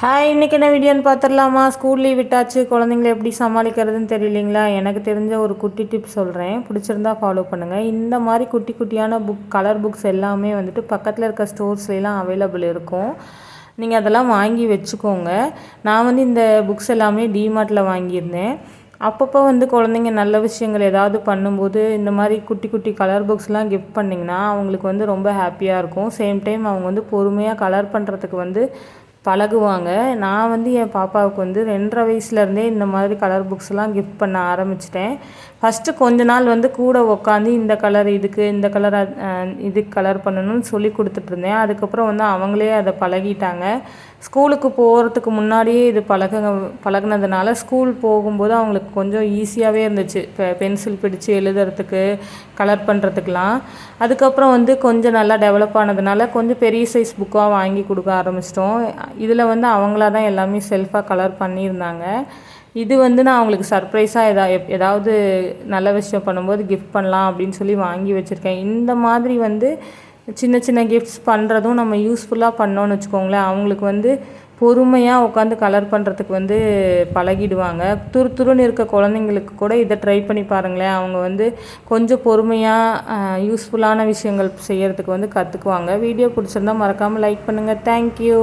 Hi இன்றைக்கி என்ன வீடியோன்னு பார்த்துடலாமா ஸ்கூல் லீவ் விட்டாச்சு. குழந்தைங்கள எப்படி சமாளிக்கிறதுன்னு தெரியலீங்களா? எனக்கு தெரிஞ்ச ஒரு குட்டி டிப் சொல்கிறேன் பிடிச்சிருந்தா ஃபாலோ பண்ணுங்கள் இந்த மாதிரி குட்டி குட்டியான புக் கலர் புக்ஸ் எல்லாமே வந்துட்டு பக்கத்தில் இருக்க ஸ்டோர்ஸ்லாம் அவைலபிள் இருக்கும். நீங்கள் அதெல்லாம் வாங்கி வச்சுக்கோங்க. நான் வந்து இந்த புக்ஸ் எல்லாமே டிமார்ட்டில் வாங்கியிருந்தேன். அப்பப்போ வந்து குழந்தைங்க நல்ல விஷயங்கள் ஏதாவது பண்ணும்போது இந்த மாதிரி குட்டி குட்டி கலர் புக்ஸ்லாம் கிஃப்ட் பண்ணிங்கன்னா அவங்களுக்கு வந்து ரொம்ப ஹாப்பியாக இருக்கும். சேம் டைம் அவங்க வந்து பொறுமையாக கலர் பண்ணுறதுக்கு வந்து பழகுவாங்க. நான் வந்து என் பாப்பாவுக்கு வந்து ரெண்டரை வயசுலேருந்தே இந்த மாதிரி கலர் புக்ஸ்லாம் கிஃப்ட் பண்ண ஆரம்பிச்சிட்டேன். ஃபஸ்ட்டு கொஞ்ச நாள் வந்து கூட உட்காந்து இந்த கலர் இதுக்கு இந்த கலர் இதுக்கு கலர் பண்ணணும்னு சொல்லி கொடுத்துட்ருந்தேன் அதுக்கப்புறம் வந்து அவங்களே அதை பழகிட்டாங்க. ஸ்கூலுக்கு போகிறதுக்கு முன்னாடியே இது பழக பழகினதுனால ஸ்கூல் போகும்போது அவங்களுக்கு கொஞ்சம் ஈஸியாகவே இருந்துச்சு. இப்போ பென்சில் பிடிச்சி எழுதுறதுக்கு கலர் பண்ணுறதுக்கெலாம் அதுக்கப்புறம் வந்து கொஞ்சம் நல்லா டெவலப் ஆனதுனால கொஞ்சம் பெரிய சைஸ் புக்காக வாங்கி கொடுக்க ஆரம்பிச்சிட்டோம். இதில் வந்து அவங்களா தான் எல்லாமே செல்ஃபாக கலர் பண்ணியிருந்தாங்க. இது வந்து நான் அவங்களுக்கு சர்ப்ரைஸாக எதா ஏதாவது நல்ல விஷயம் பண்ணும்போது கிஃப்ட் பண்ணலாம் அப்படின்னு சொல்லி வாங்கி வச்சுருக்கேன். இந்த மாதிரி வந்து சின்ன சின்ன கிஃப்ட்ஸ் பண்ணுறதும் நம்ம யூஸ்ஃபுல்லாக பண்ணோன்னு வச்சுக்கோங்களேன். அவங்களுக்கு வந்து பொறுமையாக உட்காந்து கலர் பண்ணுறதுக்கு வந்து பழகிடுவாங்க. துரு துருன்னு இருக்க குழந்தைங்களுக்கு கூட இதை ட்ரை பண்ணி பாருங்களேன். அவங்க வந்து கொஞ்சம் பொறுமையாக யூஸ்ஃபுல்லான விஷயங்கள் செய்கிறதுக்கு வந்து கற்றுக்குவாங்க வீடியோ பிடிச்சிருந்தா மறக்காமல் லைக் பண்ணுங்கள் தேங்க்யூ